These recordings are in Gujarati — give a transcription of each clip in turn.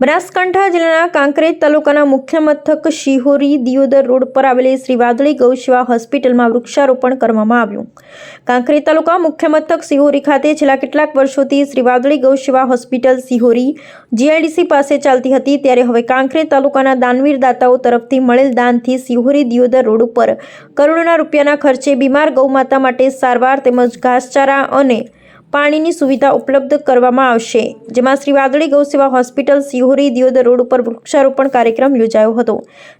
બનાસકાંઠા જિલ્લાના કાંકરેજ તાલુકાના મુખ્ય મથક શિહોરી દિયોદર રોડ પર આવેલી શ્રી વાદળી ગૌસેવા હોસ્પિટલમાં વૃક્ષારોપણ કરવામાં આવ્યું. કાંકરેજ તાલુકા મુખ્ય મથક શિહોરી ખાતે છેલ્લા કેટલાક વર્ષોથી શ્રી વાદળી ગૌસેવા હોસ્પિટલ શિહોરી જીઆઈડીસી પાસે ચાલતી હતી, ત્યારે હવે કાંકરેજ તાલુકાના દાનવીર દાતાઓ તરફથી મળેલ દાનથી શિહોરી દિયોદર રોડ ઉપર કરોડોના રૂપિયાના ખર્ચે બીમાર ગૌમાતા માટે સારવાર તેમજ ઘાસચારા અને પાણીની સુવિધા ઉપલબ્ધ કરવામાં આવશે, જેમાં શ્રી વાદળી ગૌસેવા હોસ્પિટલ, સિહોરી, દિયોદર રોડ ઉપર વૃક્ષારોપણ કાર્યક્રમ યોજાયો હતો.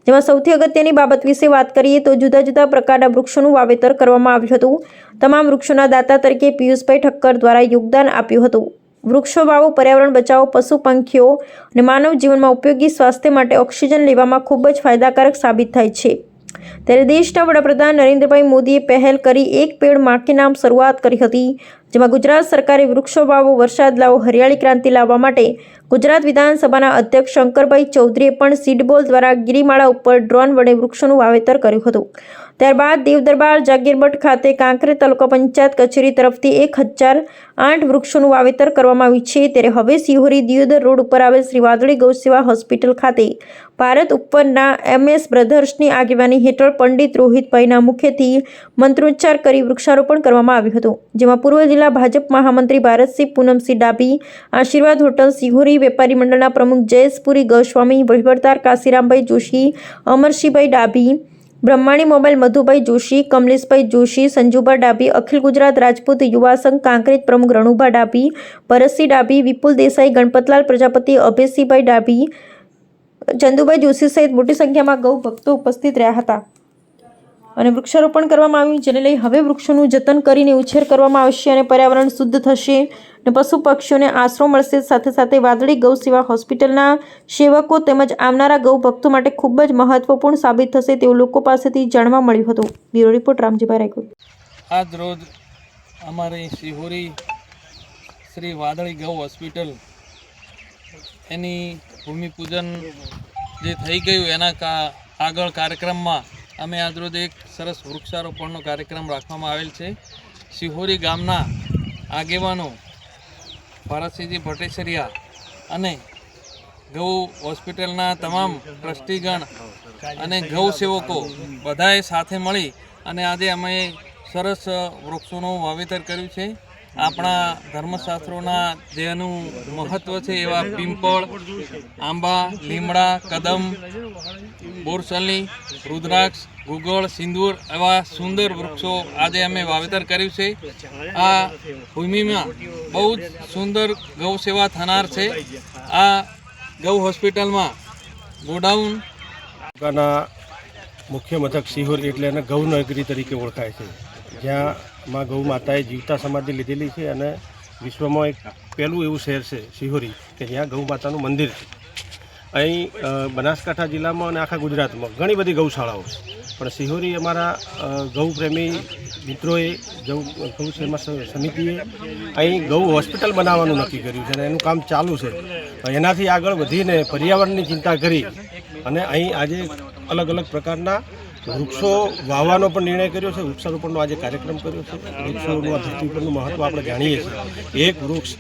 જેમાં સૌથી અગત્યની બાબત વિશે વાત કરીએ તો જુદા જુદા પ્રકારના વૃક્ષોનું વાવેતર કરવામાં આવ્યું હતું. તમામ વૃક્ષોના દાતા તરીકે પિયુષભાઈ ઠક્કર દ્વારા યોગદાન આપ્યું હતું. વૃક્ષો વાવો, પર્યાવરણ બચાવો, પશુ પંખીઓ અને માનવ જીવનમાં ઉપયોગી સ્વાસ્થ્ય માટે ઓક્સિજન લેવામાં ખૂબ જ ફાયદાકારક સાબિત થાય છે. ત્યારે દેશના વડાપ્રધાન નરેન્દ્રભાઈ મોદીએ પહેલ કરી, એક પેડમાં નામ શરૂઆત કરી હતી. જેમાં ગુજરાત સરકારે વૃક્ષો વાવો, વરસાદ લાવો, હરિયાળી ક્રાંતિ લાવવા માટે ગુજરાત વિધાનસભાના અધ્યક્ષ શંકરભાઈ ચૌધરીએ પણ સીડબોલ દ્વારા ગિરિમાળા ઉપર ડ્રોન વડે વૃક્ષોનું વાવેતર કર્યું હતું. ત્યારબાદ દેવદરબાર જાગીરબટ ખાતે કાંકરે તાલુકા પંચાયત કચેરી તરફથી એક હજાર આઠ વૃક્ષોનું વાવેતર કરવામાં આવ્યું છે. ત્યારે હવે સિહોરી દિયોદર રોડ ઉપર આવેલ શ્રી વાદળી ગૌસેવા હોસ્પિટલ ખાતે ભારત ઉપરના એમએસ બ્રધર્સની આગેવાની હેઠળ પંડિત રોહિતભાઈના મુખ્યથી મંત્રોચ્ચાર કરી વૃક્ષારોપણ કરવામાં આવ્યું હતું, જેમાં પૂર્વ જિલ્લા ભાજપ મહામંત્રી ભારતસિંહ પૂનમસિંહ ડાબી આશીર્વાદ હોટલ સિહોરી વેપારી મંડળના પ્રમુખ જયેશપુરી ગોસ્વામી, વહીવટદાર કાશીરામભાઈ જોશી અમરસિંહભાઈ ડાભી, બ્રહ્માણી મોબાઈલ મધુભાઈ જોશી, કમલેશભાઈ જોશી, સંજુભા ડાભી, અખિલ ગુજરાત રાજપૂત યુવા સંઘ કાંકરેજ પ્રમુખ રણુભા ડાભી, ભરતસિંહ ડાભી, વિપુલ દેસાઈ, ગણપતલાલ પ્રજાપતિ, અભયસિંહભાઈ ડાબી ચંદુભાઈ જોશી સહિત મોટી સંખ્યામાં ગૌ ભક્તો ઉપસ્થિત રહ્યા હતા. અને વૃક્ષારોપણ કરવામાં આવ્યું, જેને લઈ હવે વૃક્ષોનું જતન કરીને ઉછેર કરવામાં આવશે અને પર્યાવરણ શુદ્ધ થશે. અને પશુ પક્ષીઓને આશરો મળશે. સાથે સાથે વાદળી ગૌ સેવા હોસ્પિટલના સેવકો તેમજ આવનારા ગૌ ભક્તો માટે ખૂબ જ મહત્વપૂર્ણ સાબિત થશે તેવું લોકો પાસેથી જાણવા મળ્યું હતું. બ્યુરો રિપોર્ટ, રામજીભાઈ રાયકોટ આજ રોજ અમારી શિહોરી શ્રી વાદળી ગૌ હોસ્પિટલ એની ભૂમિપૂજન જે થઈ ગયું એના આગળ કાર્યક્રમમાં અમે આજ રોજ એક સરસ વૃક્ષારોપણનો કાર્યક્રમ રાખવામાં આવેલ છે. શિહોરી ગામના આગેવાનો ભારતસિંહજી ભટ્ટેસરિયા અને ગૌ હોસ્પિટલના તમામ ટ્રસ્ટીગણ અને ગૌ સેવકો બધાએ સાથે મળી અને આજે અમે સરસ વૃક્ષોનું વાવેતર કર્યું છે. આપણા ધર્મશાસ્ત્રોના જેનું મહત્ત્વ છે એવા પિંપળ, આંબા, લીમડા, કદમ, બોરસલી, રુદ્રાક્ષ, ગુગળ, સિંદૂર એવા સુંદર વૃક્ષો આજે અમે વાવેતર કર્યું છે. આ ભૂમિમાં બહુ જ સુંદર ગૌ સેવા થનાર છે. આ ગૌ હોસ્પિટલમાં ગોડાઉન મુખ્ય મથક સિહોર એટલે એને ગૌનગરી તરીકે ઓળખાય છે. જ્યાં માં ગૌ માતાએ જીવતા સમાધિ લીધેલી છે અને વિશ્વમાં એક પહેલું એવું શહેર છે સિહોરી કે જ્યાં ગૌ માતાનું મંદિર છે. અહીં બનાસકાંઠા જિલ્લામાં અને આખા ગુજરાતમાં ઘણી બધી ગૌશાળાઓ છે. પણ સિહોરી અમારા ગૌપ્રેમી મિત્રોએ, ગૌ ગૌ સમિતિએ અહીં ગૌ હોસ્પિટલ બનાવવાનું નક્કી કર્યું છે અને એનું કામ ચાલુ છે. એનાથી આગળ વધીને પર્યાવરણની ચિંતા કરી અને અહીં આજે અલગ અલગ પ્રકારના વૃક્ષો વાવવાનો પણ નિર્ણય કર્યો છે, વૃક્ષારોપણનો આજે કાર્યક્રમ કર્યો છે. વૃક્ષોનું આ ધરતી પરનું મહત્ત્વ આપણે જાણીએ છીએ. એક વૃક્ષ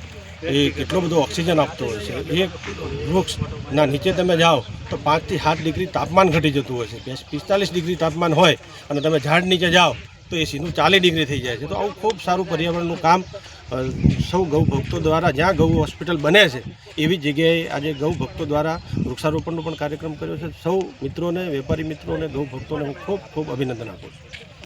એ કેટલો બધો ઓક્સિજન આપતો હોય છે. એક વૃક્ષના નીચે તમે જાઓ તો પાંચથી સાત ડિગ્રી તાપમાન ઘટી જતું હોય છે. પિસ્તાલીસ ડિગ્રી તાપમાન હોય અને તમે ઝાડ નીચે જાઓ તો એ સીધું ચાલીસ ડિગ્રી થઈ જાય છે. તો આવું ખૂબ સારું પર્યાવરણનું કામ સૌ ગૌ ભક્તો દ્વારા, જ્યાં ગૌ હોસ્પિટલ બને છે, એવી જગ્યાએ આજે ગૌ ભક્તો દ્વારા વૃક્ષારોપણનો પણ કાર્યક્રમ કર્યો છે. સૌ મિત્રોને, વેપારી મિત્રોને, ગૌ ભક્તોને હું ખૂબ ખૂબ અભિનંદન આપું છું.